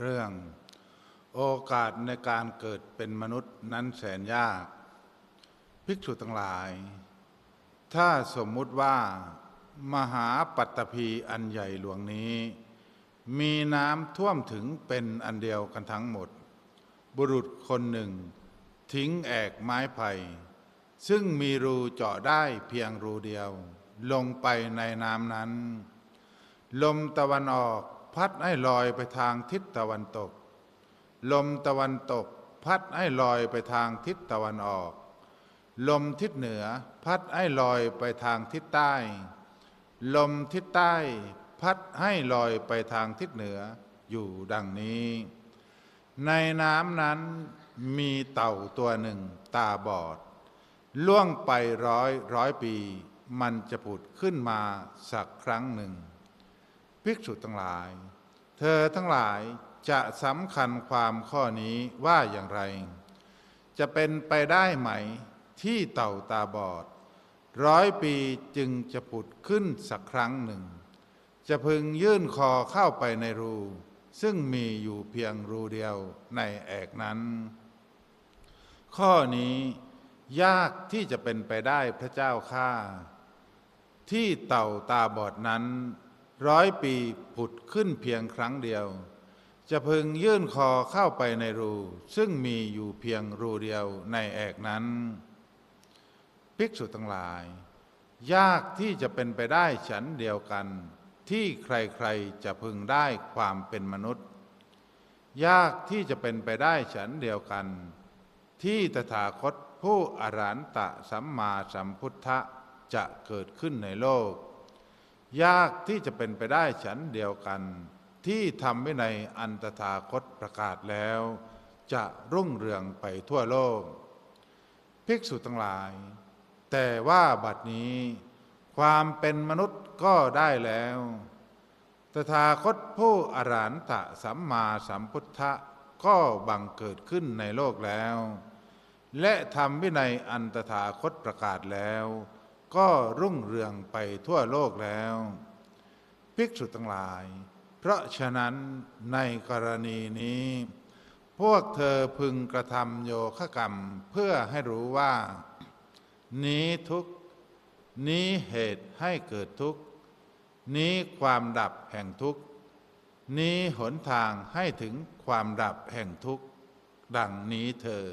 เรื่อง โอกาสในการเกิดเป็นมนุษย์นั้นแสนยาก ภิกษุทั้งหลาย ถ้าสมมุติว่า มหาปัตตภีอันใหญ่หลวงนี้ มีน้ำท่วมถึงเป็นอันเดียวกันทั้งหมด บุรุษคนหนึ่ง ทิ้งแอกไม้ไผ่ซึ่งมีรูเจาะได้เพียงรูเดียว ลงไปในน้ำนั้น ลมตะวันออก พัดให้ลอยไปทางทิศตะวันตก ลมตะวันตก พัดให้ลอยไปทางทิศตะวันออก ลมทิศเหนือ พัดให้ลอยไปทางทิศใต้ ลมทิศใต้ พัดให้ลอยไปทางทิศเหนืออยู่ดังนี้ ในน้ำนั้นมีเต่าตัวหนึ่งตาบอด ล่วงไปร้อยร้อยปี มันจะผุดขึ้นมาสักครั้งหนึ่ง ภิกษุทั้งหลาย เธอทั้งหลายจะสำคัญความข้อนี้ว่าอย่างไร จะเป็นไปได้ไหมที่เต่าตาบอด ร้อยปีจึงจะผุดขึ้นสักครั้งหนึ่ง จะพึงยื่นคอเข้าไปในรู ซึ่งมีอยู่เพียงรูเดียวในแอกนั้น ข้อนี้ยากที่จะเป็นไปได้พระเจ้าข้าที่เต่าตาบอดนั้น ร้อยปีผุดขึ้นเพียงครั้งเดียว จะพึงยื่นคอเข้าไปในรู ซึ่งมีอยู่เพียงรูเดียวในแอกนั้น ภิกษุทั้งหลาย ยากที่จะเป็นไปได้ฉันเดียวกัน ที่ใครๆจะพึงได้ความเป็นมนุษย์ ยากที่จะเป็นไปได้ฉันเดียวกัน ที่ตถาคตผู้อรหันตะสัมมาสัมพุทธะจะเกิดขึ้นในโลก ยากที่จะเป็นไปได้ฉันเดียวกัน ที่ทำไว้ในอันตถาคตประกาศแล้ว จะรุ่งเรืองไปทั่วโลก ภิกษุทั้งหลาย แต่ว่าบัดนี้ ความเป็นมนุษย์ก็ได้แล้ว ตถาคตผู้อรหันตะสัมมาสัมพุทธะก็บังเกิดขึ้นในโลกแล้ว และทำวินัยอันตถาคตประกาศแล้ว ก็รุ่งเรืองไปทั่วโลกแล้ว ภิกษุทั้งหลาย เพราะฉะนั้นในกรณีนี้ พวกเธอพึงกระทำโยคะกรรมเพื่อให้รู้ว่า นี้ทุกนี้เหตุให้เกิดทุกนี้ความดับแห่งทุกนี้หนทางให้ถึงความดับแห่งทุกดังนี้เธอ